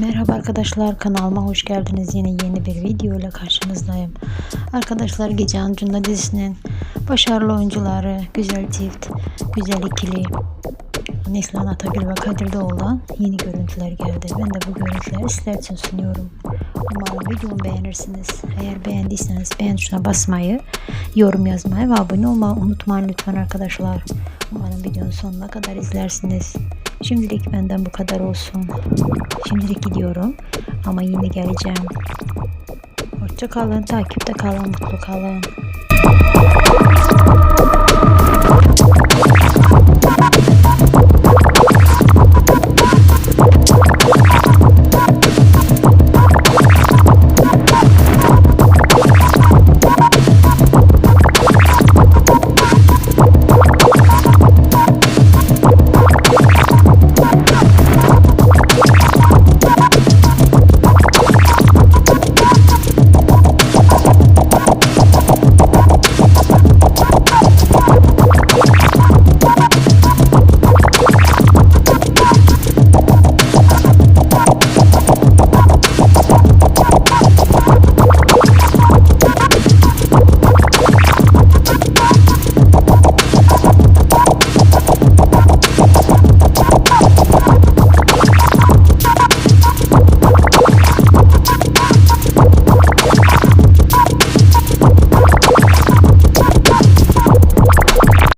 Merhaba arkadaşlar kanalıma hoş geldiniz. Yine yeni bir video ile karşınızdayım. Arkadaşlar Gece Ancunda dizisinin başarılı oyuncuları, güzel çift, güzel ikili Neslihan Atagül ve Kadir Doğulu'dan yeni görüntüler geldi. Ben de bu görüntüleri sizler için sunuyorum. Umarım videomu beğenirsiniz. Eğer beğendiyseniz beğen tuşuna basmayı, yorum yazmayı ve abone olmayı unutmayın lütfen arkadaşlar. Umarım videonun sonuna kadar izlersiniz. Şimdilik benden bu kadar olsun. Şimdilik gidiyorum ama yine geleceğim. Hoşça kalın, takipte kalın, mutlu kalın.